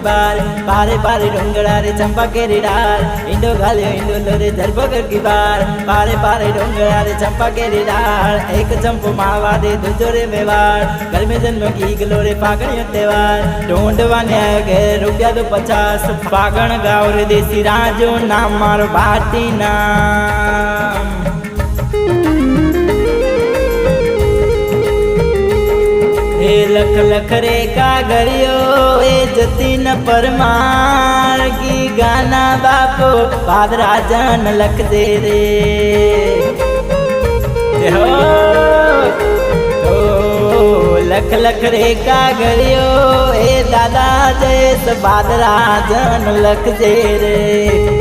બાર પારે પારે ડોંગરા રે ચંપા કેરી ડાળ હિંડો ગાલ્યો હિંડો લોરી ધરપકડ કી બાર રે ચંપા કેરી ડાળ એક ચંપો માળવા દે રે મેવાડ ગરમી જન્મ કી તહેવાર ઢોંઢવાને ઘેર રૂપિયા તો પચાસ પાગણ ગાવ દેશી રાજો નામ મારો ભાટી હે લખ લખ રે કાગળિયો, એ જતીન પરમાર ગી ગાના બાપો પાદરાજન લખ દે રે. હે લખ લખ રે કાગળિયો, એ દાદા જયેશ પાદરાજન લખ દે રે.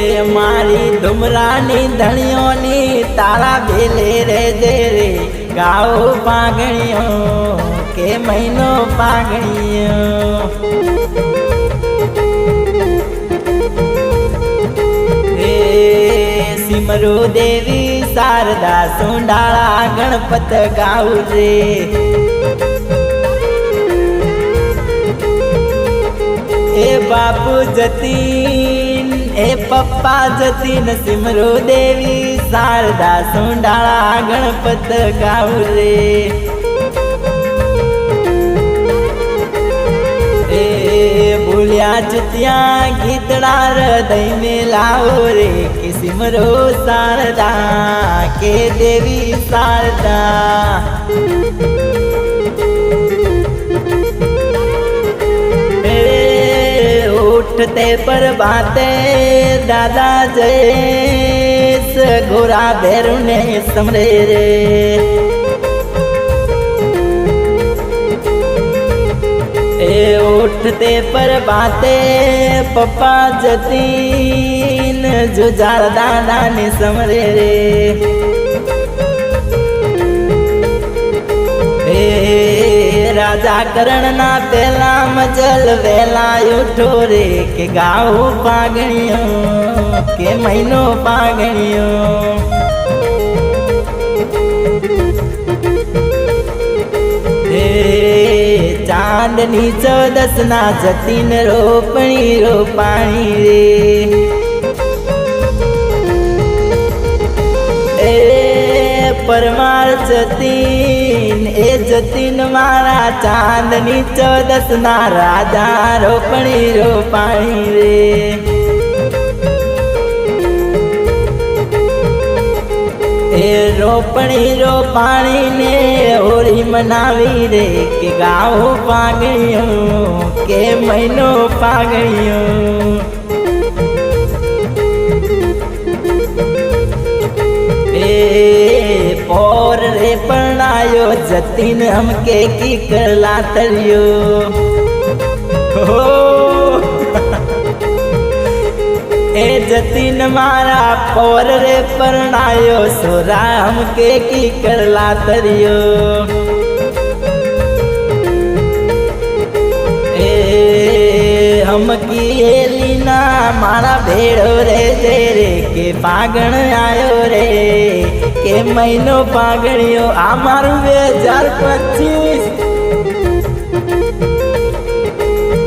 હે મારી ધુમરાની ધણીઓની તારા બેલે રેજે રે. ગાઓ પાગણીઓ કે મહિનો પાગણીઓ હે સિમરો દેવી, શારદા સુંડાળા, ગણપત ગાઉ રે. એ બાપુ જતીન એ પપ્પા જતીન સિમરો દેવી શારદા સુંડાળા ગણપત ગાઉ રે એ ભૂલ્યા જ ત્યાં ગીતડા હૃદય ને લાવો રે કે સિમરો શારદા કે उठते पर बाते दादा जयेश घोड़ा भैरुने समरे रे ए उठते पर बाते पप्पा जतीन जुजार दादा ने समरे रे હે રાજા કરણના પેલા મજલ વેલા ઉઠો રે કે ગાવું પાગણીઓ, કે મહિનો પાગણીઓ. હે ચાંદની ચૌદસ ના જતીન રોપણી રોપાણી રે. પરમાર જતીન એ જતીન મારા ચાંદની ચૌદસ ના રાજા રોપણી રોપાણી રે. એ રોપણી રોપાણી ને હોળી મનાવી રે કે ગાઓ પાગણીઓ કે મહિનો પાગણ્યું એ પોર રે પરણાયો જતીન હમકે કી કરલા તર્યો હો એ જતીન મારા પોર રે પરણાયો સોરા હમકે કી કરલા તર્યો હમકી એલીના મારા ભેડો રે તેરે કે પાગણ આયો રે કે મહિનો પાગણ્યો આ મારું બે હજાર પચીસ.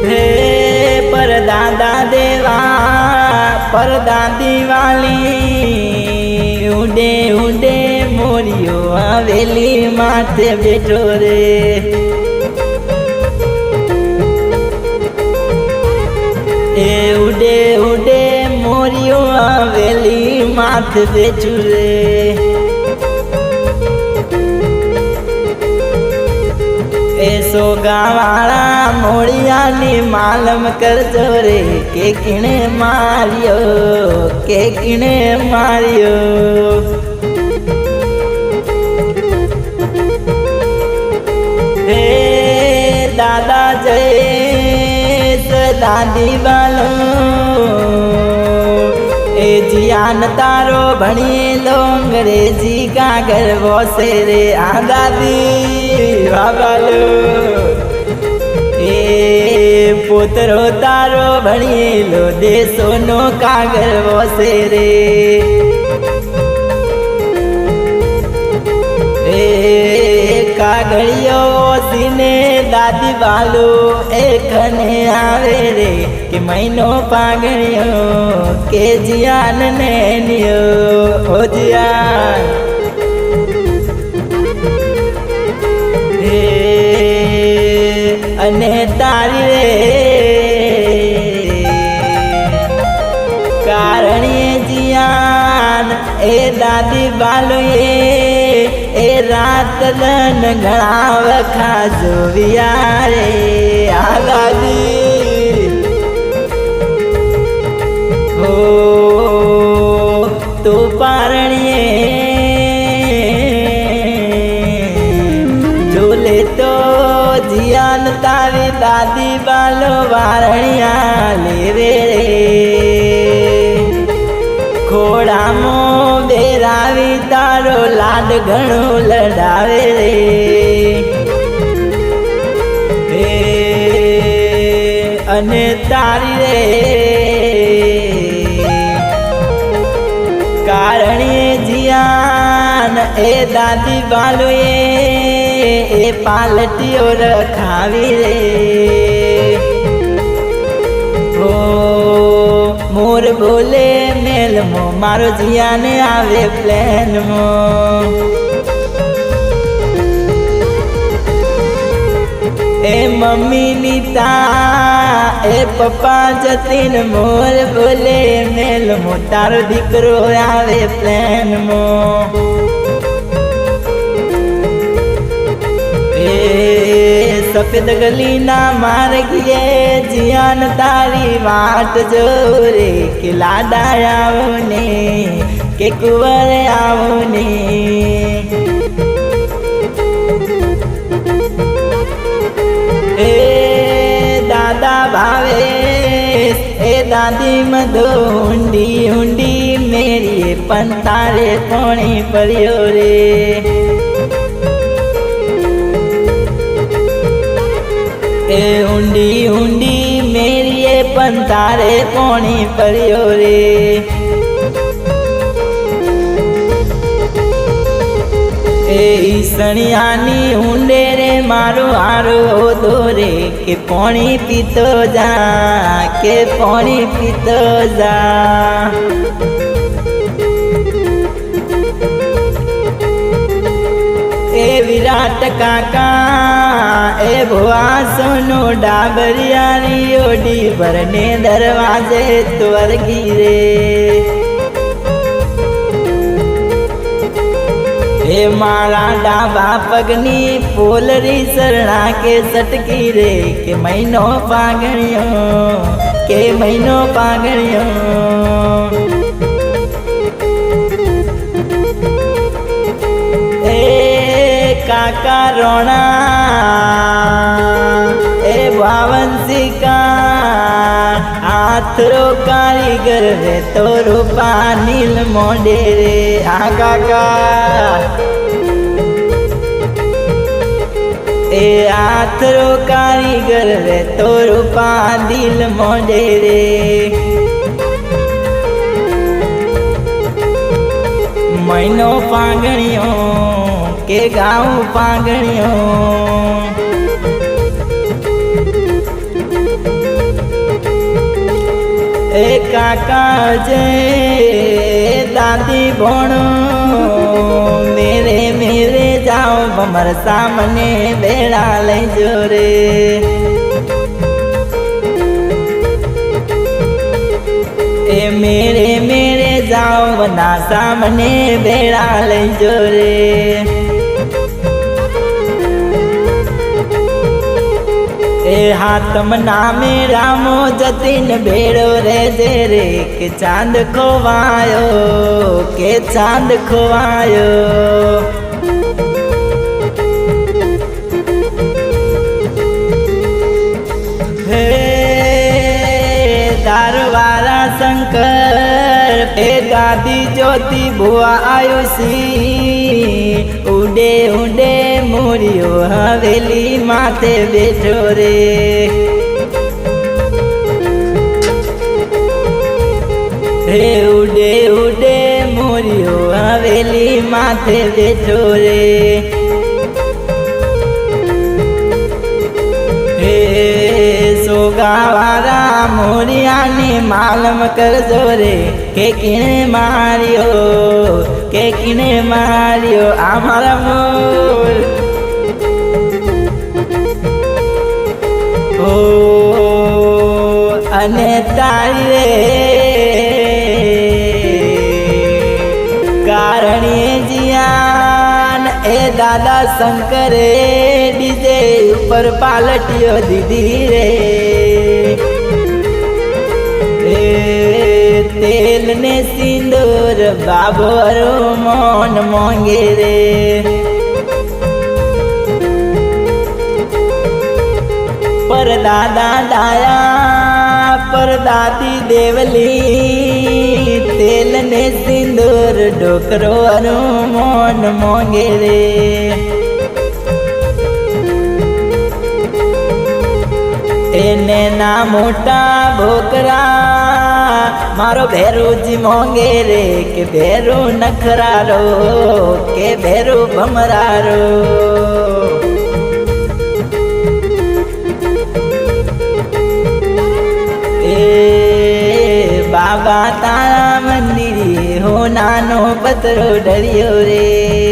હે પર દાદા દેવા પર દાદી વાલી ઉડે ઉડે મોરિયો આવેલી માથે બેઠો રે. એ ઉડે ઉડે મોરિયો આવેલી માથે બેઠું રે. એ સોગાવાળા મોળિયાની માલમ કરજો રે. કે કિણે માર્યો, કે કિણે માર્યો. હે જય દાદી વાલો એ જીયાન તારો ભણીલો અંગ્રેજી કાગર વોસે રે. આ દાદી વાલો એ પોતરો તારો ભણીલો દેશોનો કાગળ વસે રે. એ કાગળિયો સિને દાદી વાલો એકને આવે રે કે મહિનો પાગણ્યો, કે જીયાન ને ઓ જીયાન. એ દાદી બાલુએ એ રાત લન ઘણા વખા જોવિયા રે આ દાદી. હો તો પારણીએ જોલે તો જીયાન તારી દાદી બાલો વારણિયા લેવે રે. ખોડામાં બેરાવી તારો લાડ ઘણો લડાવે રે. અને તારી રે. કારણે જીયાન એ દાદી બાલુએ એ પાલટીઓ રખાવી રે. મોર બોલે મેલમો મારો જીયાને આવે પ્લેનમાં. એ મમ્મી નીતા એ પપ્પા જતીન મોર બોલે મેલમો તારો દીકરો આવે પ્લેનમાં. એ સફેદ ગલીના માર્ગીએ જીયાન તારી વાટ જોરે કે લાડા આવો ને કે કુંવર આવો ને એ દાદા ભાવે એ દાદી મધો ઊંડી ઊંડી મેરી પણ તારે પોણી પડ્યો રે? એ ઊંડી ઊંડી મેરીએ પણ તારે પોણી પડ્યો રે. એ ઈસણિયાની ઊંડે રે મારો હારો દોરે કે પોણી પીતો જા, કે પોણી પીતો જા. એ વિરાટ કાકા એ ભુવા સોનો ડાબરિયાની ઓડી ભરને દરવાજે તોરગી રે એ મારા ડાબા પગની પોલરી શરણા કે સટકી રે, કે મહિનો પાગણ્યો, કે મહિનો પાગણ્યો. કાકા રોણા એ ભાવનસિકા હાથરો કારીગર રે તો રૂપા નીલ મોડે રે આ કાકા એ હાથરો કારીગર રે તો રૂપા દિલ મોડે રે મહિનો પાંગણીઓ કે ગાઉં પાંગણીઓ. એ કાકા જે દાદી ભણો, મેરે મેરે જાઓ ભમર સામને બેડા લઈજો રે. એ મેરે મેરે જાઓ ના સામને બેડા લઈજો રે. રે હાતમ નામે રામો જતીન ભેળો રે જે રે કે ચાંદ ખોવાયો, કે ચાંદ ખોવાયો. દારવાળા શંકર એ દાદી જ્યોતિ ભુવા આયુષી ઉડે ઉડે મોરિયો હવેલી માથે બેઠો રે. હે ઉડે ઉડે મોરિયો હવેલી માથે બેઠો રે. સોગાવાળા મોરિયાની માલમ કરજો રે. કે કિણે માર્યો, કે કિણે માર્યો આ મારા. મોર ઓ, અને તારી રે કારણે જીયાન એ દાદા શંકરે ડીજે ઉપર પાલટ્યો દીદી રે. તેલ ને સિંદૂર બાબરો મોન મોંગે રે. પર દાદા ડાયા પર દાદી દેવલી તેલ ને સિંદૂર ડોકરો મોન મોંગે રે. એને ના મોટા ભોકરા મારો ભેરુજી મોંગે રે કે ભેરુ નખરારો, કે ભેરુ ભમરારો. બાબા તારા મંદિરે હો નાનો પતરો ડર્યો રે.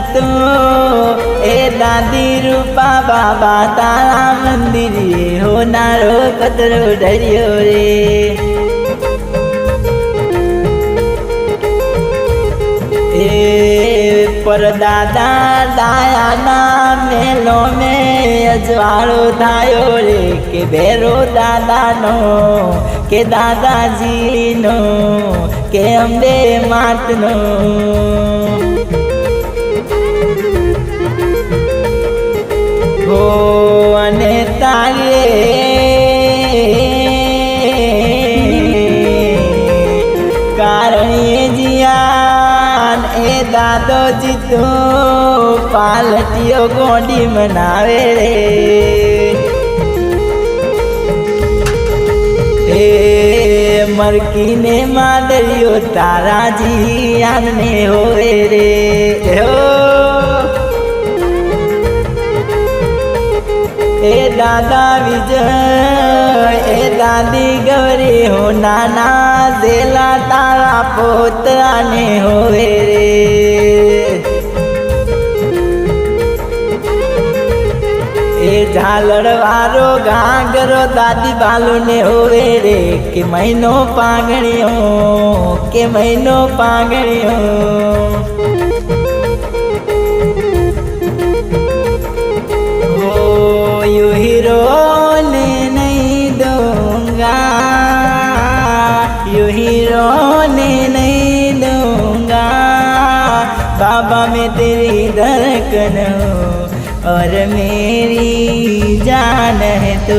તો, એ દાદી રૂપા બાબા, તારા મંદિર હો નારો પતરો ડરિયો રે. એ પર દાદા દાયાના મેલો મે અજવાળો થાયો રે, કે ભેરો દાદાનો, કે દાદાજીનો, કે અંબે માટનો હો અને તારે. કારણે જીયાન એ દાદો જીતો, પાલટીઓ ગોડી મનાવે રે. એ મરકીને માદરિયો તારા જીયાનને હોય રે. હો. એ દાદા વિજય, એ દાદી ગૌરી હો, નાના દેલા તારા પોતાને હોવે રે. એ ઝાલડ વારો ગાગરો દાદી બાલુ ને હોવે રે. કે મહિનો પાંગણ્યો કે મહિનો પાગણ્યો तेरी धड़कन और मेरी जान है तू।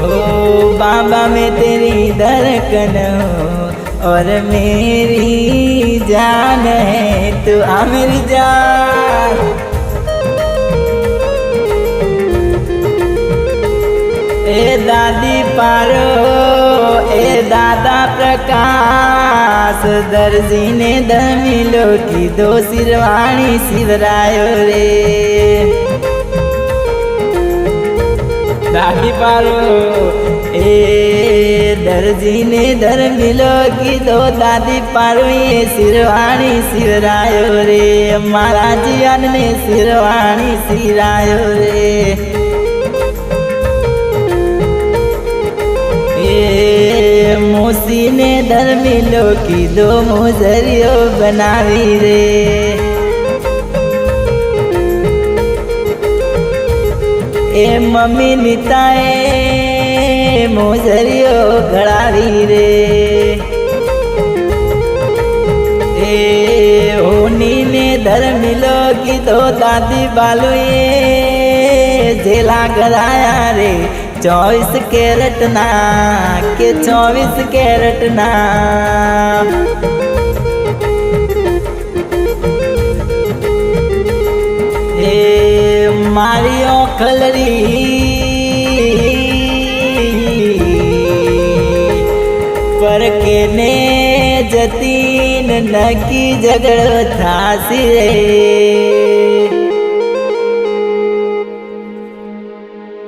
ओ बाबा मैं तेरी धड़कन और मेरी जान है तू। आ मेरी जान। ए दादी पारो એ દાદા પ્રકાશ દરજીને દમીલો કીધો શિરવાણી શિવરાયો રે દાઢી પારો એ દરજીને ધર્મીલો કીધો દાદી પારો એ શિરવાણી શિવરાયો રે મારા જીવનને શિરવાણી શિરાયો રે દરમીલો કીધો મોજરીઓ બનાવી રે એ મમ્મી નીતાએ મોજરીઓ ઘડાવી રે એ હોનીને ધર્મીલો કીધો દાદી બાલુએ, જેલા ગરાયા રે ચોવીસ કેરેટ ના, કે ચોવીસ કેરેટ ના? એ મારી ઓખલરી પર કેને જતીન નકી ઝઘડો થાસી રે?